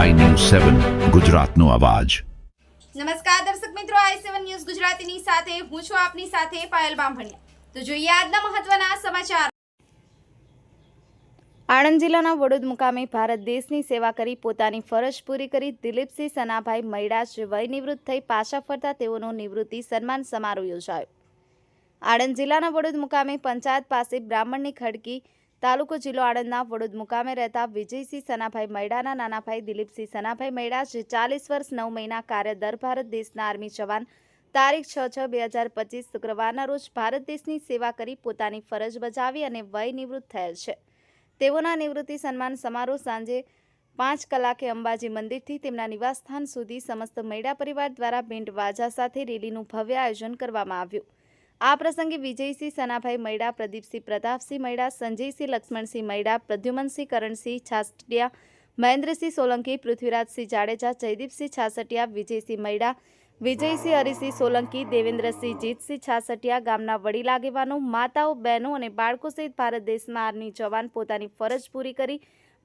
સેવન ગુજરાતનો અવાજ. નમસ્કાર દર્શક મિત્રો આઈ સેવન ન્યૂઝ ગુજરાતીની સાથે હું છું આપની સાથે પાયલ બામભણિયા. તો જોઈએ આજના મહત્વના સમાચાર. આણંદ જિલ્લાના વડોદ મુકામે ભારત દેશની સેવા કરી પોતાની ફરજ પૂરી કરી દિલીપસિંહ સનાભાઈ મૈડા જે વય નિવૃત્ત થઈ પાછા ફરતા તેઓનો નિવૃત્તિ સન્માન સમારોહ યોજાયો. આણંદ જિલ્લાના વડોદ મુકામે પંચાયત પાસે બ્રાહ્મણની ખડકી તાલુકો જિલ્લો આણંદના વડોદ મુકામે રહેતા વિજયસિંહ સનાભાઈ મૈડાના નાનાભાઈ દિલીપસિંહ સનાભાઈ મૈડા, જે ચાલીસ વર્ષ નવ મહિના કાર્યદર ભારત દેશના આર્મી જવાન, તારીખ છ છ બે હજાર પચીસ શુક્રવારના રોજ ભારત દેશની સેવા કરી પોતાની ફરજ બજાવી અને વય નિવૃત્ત થયેલ છે. તેઓના નિવૃત્તિ સન્માન સમારોહ સાંજે પાંચ કલાકે અંબાજી મંદિરથી તેમના નિવાસસ્થાન સુધી સમસ્ત મૈડા પરિવાર દ્વારા બેન્ડ વાજા સાથે રેલીનું ભવ્ય આયોજન કરવામાં આવ્યું. આ પ્રસંગે વિજયસિંહ સનાભાઈ મૈડા, પ્રદીપસિંહ પ્રતાપસિંહ મૈડા, સંજયસિંહ લક્ષ્મણસિંહ મૈડા, પ્રદ્યુમનસિંહ કરણસિંહ છાસટિયા, મહેન્દ્રસિંહ સોલંકી, પૃથ્વીરાજસિંહ જાડેજા, જયદીપસિંહ છાસટિયા, વિજયસિંહ મૈડા, વિજયસિંહ હરિસિંહ સોલંકી, દેવેન્દ્રસિંહ જીતસિંહ છાસટિયા, ગામના વડીલ આગેવાનો, માતાઓ, બહેનો અને બાળકો સહિત ભારત દેશના આર્મી જવાન પોતાની ફરજ પૂરી કરી,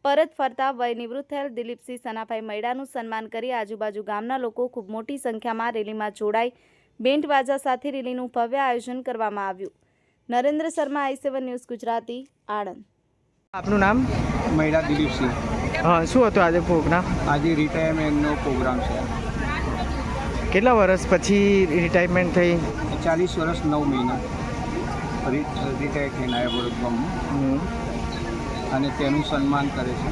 પરત ફરતા વય નિવૃત્ત થયેલ દિલીપસિંહ સનાભાઈ મૈડાનું સન્માન કરી આજુબાજુ ગામના લોકો ખૂબ મોટી સંખ્યામાં રેલીમાં જોડાઈ બેન્ડ બાજા સાથે રેલીનું ભવ્ય આયોજન કરવામાં આવ્યું. Narendra Sharma I seven news Gujarati Anand. આપનું નામ? મહિલા દિલીપસિંહ. હા શું હતું આજે પ્રોગ્રામ? આજે રિટાયરમેન્ટનો પ્રોગ્રામ છે. કેટલા વર્ષ પછી રિટાયરમેન્ટ થઈ? ચાલીસ વર્ષ નવ મહિના. રિટાયર થઈને આવ્યા વડોદરામાં અને તેનું સન્માન કરે છે.